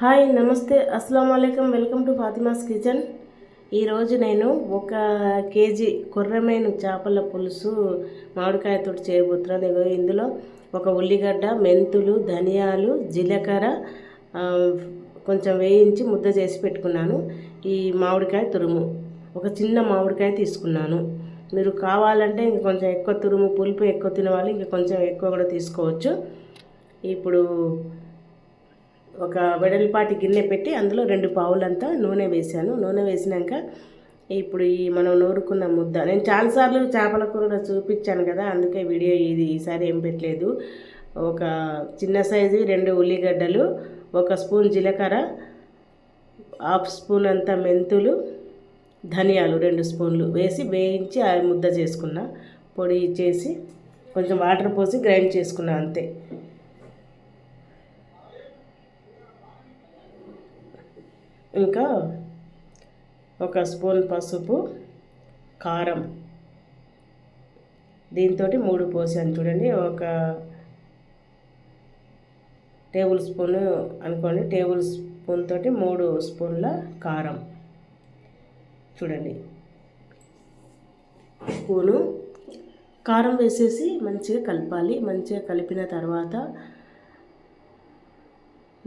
Hi నమస్తే. అస్సలం అయికం వెల్కమ్ టు ఫాతిమాస్ కిచెన్. ఈరోజు నేను ఒక కేజీ కొర్రమేను చేపల పులుసు మామిడికాయతో చేయబోతున్నాను. ఇగో ఇందులో ఒక ఉల్లిగడ్డ మెంతులు ధనియాలు జీలకర్ర కొంచెం వేయించి ముద్ద చేసి పెట్టుకున్నాను. ఈ మామిడికాయ తురుము ఒక చిన్న మామిడికాయ తీసుకున్నాను. మీరు కావాలంటే ఇంక కొంచెం ఎక్కువ తురుము పులుపు ఎక్కువ తినవాలి ఇంక కొంచెం ఎక్కువ కూడా తీసుకోవచ్చు. ఇప్పుడు ఒక వెడల్పాటి గిన్నె పెట్టి అందులో రెండు పావులంతా నూనె వేసాను నూనె వేసినాక ఇప్పుడు ఈ మనం నూరుకున్న ముద్ద. నేను చాలాసార్లు చేపల కూర చూపించాను కదా అందుకే వీడియో ఇది ఈసారి ఏం పెట్టలేదు. ఒక చిన్న సైజు రెండు ఉల్లిగడ్డలు ఒక స్పూన్ జీలకర్ర హాఫ్ స్పూన్ అంత మెంతులు ధనియాలు రెండు స్పూన్లు వేసి వేయించి ఆ ముద్ద చేసుకున్నా. పొడి చేసి కొంచెం వాటర్ పోసి గ్రైండ్ చేసుకున్నా అంతే. ఇంకా ఒక స్పూన్ పసుపు కారం. దీంతో మూడు పోసాను చూడండి. ఒక టేబుల్ స్పూన్ అనుకోండి. టేబుల్ స్పూన్ తోటి మూడు స్పూన్ల కారం చూడండి. స్పూను కారం వేసేసి మంచిగా కలపాలి. మంచిగా కలిపిన తర్వాత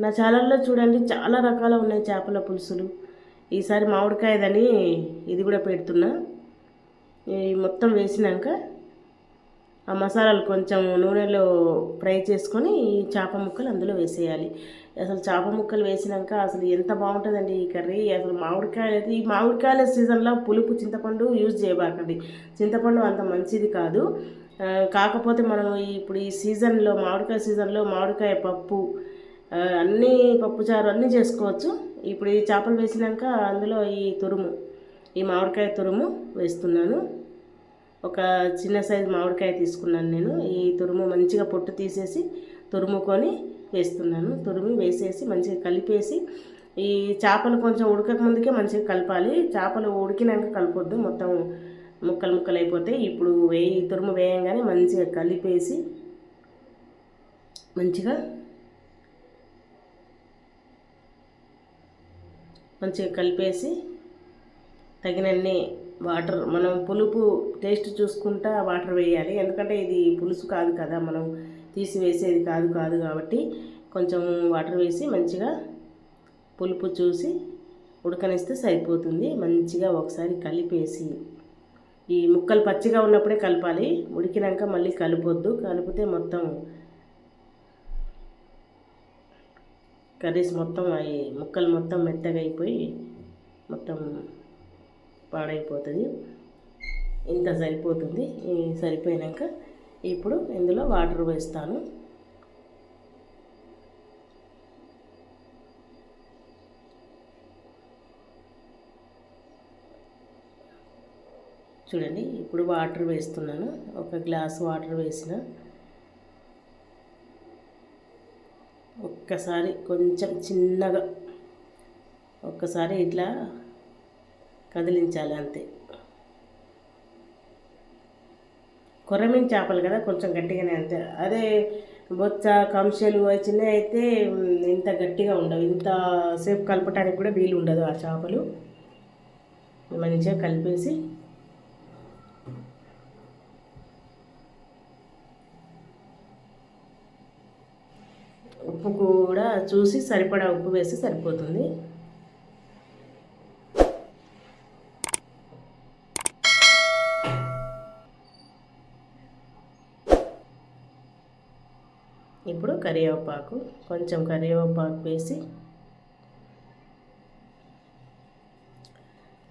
నా ఛానల్లో చూడండి చాలా రకాల ఉన్నాయి చేపల పులుసులు. ఈసారి మామిడికాయదని ఇది కూడా పెడుతున్నా. మొత్తం వేసినాక ఆ మసాలాలు కొంచెం నూనెలో ఫ్రై చేసుకొని ఈ చేప ముక్కలు అందులో వేసేయాలి. అసలు చేప ముక్కలు వేసినాక అసలు ఎంత బాగుంటుందండి ఈ కర్రీ. అసలు మామిడికాయలు అయితే ఈ మామిడికాయల సీజన్లో పులుపు చింతపండు యూజ్ చేయబాకండి. చింతపండు అంత మంచిది కాదు. కాకపోతే మనం ఇప్పుడు ఈ సీజన్లో మామిడికాయ సీజన్లో మామిడికాయ పప్పు అన్నీ పప్పుచారు అన్నీ చేసుకోవచ్చు. ఇప్పుడు ఈ చేపలు వేసినాక అందులో ఈ తురుము ఈ మామిడికాయ తురుము వేస్తున్నాను. ఒక చిన్న సైజు మామిడికాయ తీసుకున్నాను నేను. ఈ తురుము మంచిగా పొట్టు తీసేసి తురుముకొని వేస్తున్నాను. తురుము వేసేసి మంచిగా కలిపేసి ఈ చేపలు కొంచెం ఉడకక ముందుకే మంచిగా కలపాలి. చేపలు ఉడికినాక కలపొద్దు. మొత్తం ముక్కలు ముక్కలు అయిపోతాయి ఇప్పుడు వేయి తురుము వేయంగానే మంచిగా కలిపేసి మంచిగా మంచిగా కలిపేసి తగినన్ని వాటర్ మనం పులుపు టేస్ట్ చూసుకుంటా వాటర్ వేయాలి. ఎందుకంటే ఇది పులుసు కాదు కదా మనం తీసివేసేది కాదు కాదు కాబట్టి కొంచెం వాటర్ వేసి మంచిగా పులుపు చూసి ఉడకనిస్తే సరిపోతుంది. మంచిగా ఒకసారి కలిపేసి ఈ ముక్కలు పచ్చిగా ఉన్నప్పుడే కలపాలి. ఉడికినాక మళ్ళీ కలపొద్దు. కలిపితే మొత్తం కర్రీస్ మొత్తం అవి ముక్కలు మొత్తం మెత్తగా అయిపోయి మొత్తం పాడైపోతుంది. ఇంత సరిపోతుంది. సరిపోయినాక ఇప్పుడు ఇందులో వాటర్ వేస్తాను. చూడండి ఇప్పుడు వాటర్ వేస్తున్నాను. ఒక గ్లాస్ వాటర్ వేసిన ఒక్కసారి కొంచెం చిన్నగా ఒక్కసారి ఇట్లా కదిలించాలి అంతే. కొర్రమీన్ చేపలు కదా కొంచెం గట్టిగానే అంతే. అదే బొచ్చ కంశలు అవి చిన్నవి అయితే ఇంత గట్టిగా ఉండవు. ఇంత సేపు కలపటానికి కూడా వీలు ఉండదు ఆ చేపలు. మంచిగా కలిపేసి ఉప్పు కూడా చూసి సరిపడా ఉప్పు వేసి సరిపోతుంది. ఇప్పుడు కరివేపాకు కొంచెం కరివేపాకు వేసి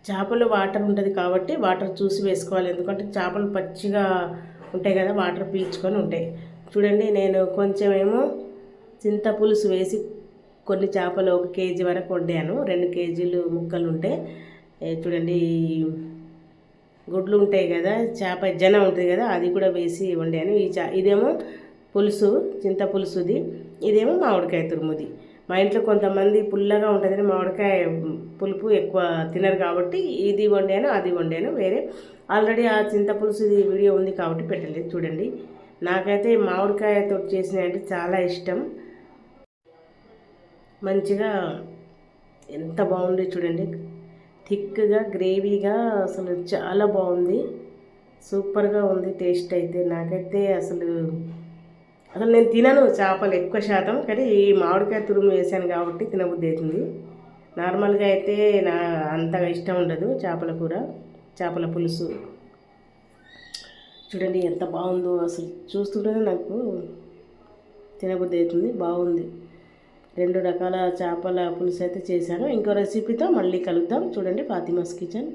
చేపలు వాటర్ ఉంటుంది కాబట్టి వాటర్ చూసి వేసుకోవాలి. ఎందుకంటే చేపలు పచ్చిగా ఉంటాయి కదా వాటర్ పీల్చుకొని ఉంటాయి. చూడండి నేను కొంచెం ఏమో చింతపులుసు వేసి కొన్ని చేపలు ఒక కేజీ వరకు వండాను. రెండు కేజీలు ముక్కలు ఉంటే చూడండి గుడ్లు ఉంటాయి కదా చేప జన ఉంటుంది కదా అది కూడా వేసి వండాను. ఈ చా ఇదేమో పులుసు చింత పులుసుది ఇదేమో మామిడికాయ తురుముది. మా ఇంట్లో కొంతమంది పుల్లగా ఉంటుందని మామిడికాయ పులుపు ఎక్కువ తినరు కాబట్టి ఇది వండాను అది వండాను వేరే. ఆల్రెడీ ఆ చింత పులుసుది వీడియో ఉంది కాబట్టి పెట్టలేదు. చూడండి నాకైతే మామిడికాయతో చేసినవి అంటే చాలా ఇష్టం. మంచిగా ఎంత బాగుంది చూడండి. థిక్గా గ్రేవీగా అసలు చాలా బాగుంది. సూపర్గా ఉంది టేస్ట్ అయితే. నాకైతే అసలు అసలు నేను తినను చేపలు ఎక్కువ శాతం కానీ ఈ మామిడికాయ తురుము వేసాను కాబట్టి తినబుద్ధి అవుతుంది. నార్మల్గా అయితే నా అంతగా ఇష్టం ఉండదు చేపల కూర చేపల పులుసు. చూడండి ఎంత బాగుందో అసలు చూస్తుంటేనే నాకు తినబుద్ధి అవుతుంది. బాగుంది. రెండు రకాల చేపల పులుసు అయితే చేశాను. ఇంకో రెసిపీతో మళ్ళీ కలుద్దాం. చూడండి ఫాతిమాస్ కిచెన్.